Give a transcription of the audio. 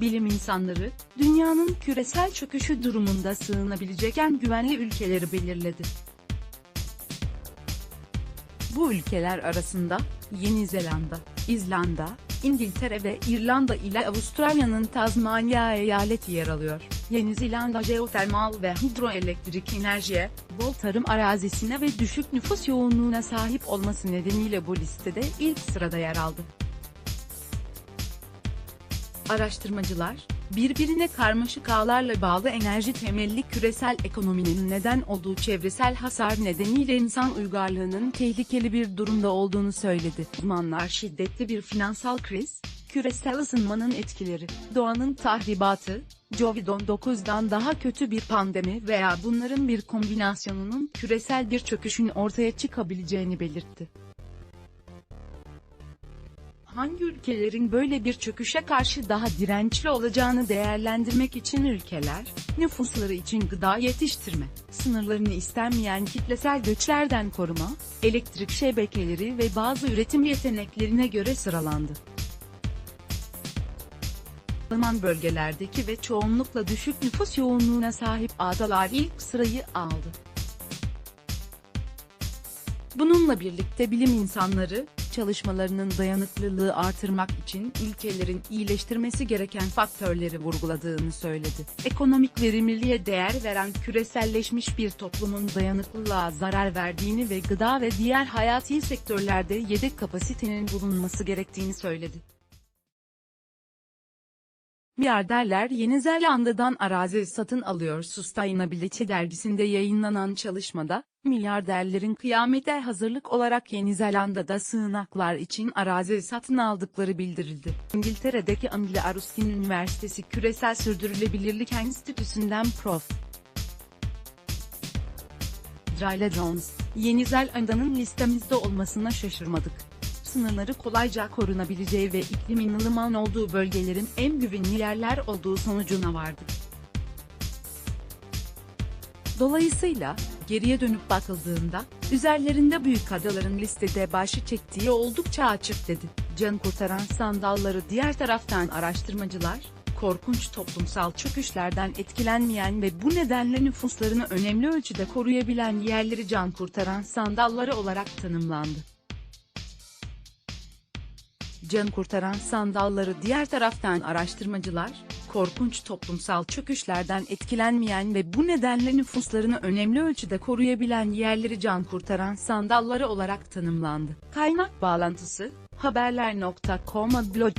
Bilim insanları, dünyanın küresel çöküşü durumunda sığınabilecek en güvenli ülkeleri belirledi. Bu ülkeler arasında, Yeni Zelanda, İzlanda, İngiltere ve İrlanda ile Avustralya'nın Tazmanya eyaleti yer alıyor. Yeni Zelanda jeotermal ve hidroelektrik enerjiye, bol tarım arazisine ve düşük nüfus yoğunluğuna sahip olması nedeniyle bu listede ilk sırada yer aldı. Araştırmacılar, birbirine karmaşık ağlarla bağlı enerji temelli küresel ekonominin neden olduğu çevresel hasar nedeniyle insan uygarlığının tehlikeli bir durumda olduğunu söyledi. Uzmanlar şiddetli bir finansal kriz, küresel ısınmanın etkileri, doğanın tahribatı, Covid-19'dan daha kötü bir pandemi veya bunların bir kombinasyonunun küresel bir çöküşün ortaya çıkabileceğini belirtti hangi ülkelerin böyle bir çöküşe karşı daha dirençli olacağını değerlendirmek için ülkeler, nüfusları için gıda yetiştirme, sınırlarını istenmeyen kitlesel göçlerden koruma, elektrik şebekeleri ve bazı üretim yeteneklerine göre sıralandı. Ilıman bölgelerdeki ve çoğunlukla düşük nüfus yoğunluğuna sahip adalar ilk sırayı aldı. Bununla birlikte bilim insanları, çalışmalarının dayanıklılığı artırmak için ülkelerin iyileştirmesi gereken faktörleri vurguladığını söyledi. Ekonomik verimliliğe değer veren küreselleşmiş bir toplumun dayanıklılığa zarar verdiğini ve gıda ve diğer hayati sektörlerde yedek kapasitenin bulunması gerektiğini söyledi. Milyarderler Yeni Zelanda'dan arazi satın alıyor Sustainability dergisinde yayınlanan çalışmada, milyarderlerin kıyamete hazırlık olarak Yeni Zelanda'da sığınaklar için arazi satın aldıkları bildirildi. İngiltere'deki Anglia Ruskin Üniversitesi Küresel Sürdürülebilirlik Enstitüsü'nden Prof. Jayla Jones, Yeni Zelanda'nın listemizde olmasına şaşırmadık sınırları kolayca korunabileceği ve iklimin ılıman olduğu bölgelerin en güvenli yerler olduğu sonucuna vardı. Dolayısıyla, geriye dönüp bakıldığında, üzerlerinde büyük adaların listede başı çektiği oldukça açık dedi. Can kurtaran sandalları diğer taraftan araştırmacılar, korkunç toplumsal çöküşlerden etkilenmeyen ve bu nedenle nüfuslarını önemli ölçüde koruyabilen yerleri can kurtaran sandalları olarak tanımlandı can kurtaran sandalları diğer taraftan araştırmacılar, korkunç toplumsal çöküşlerden etkilenmeyen ve bu nedenle nüfuslarını önemli ölçüde koruyabilen yerleri can kurtaran sandalları olarak tanımlandı. Kaynak bağlantısı, haberler.com'a blog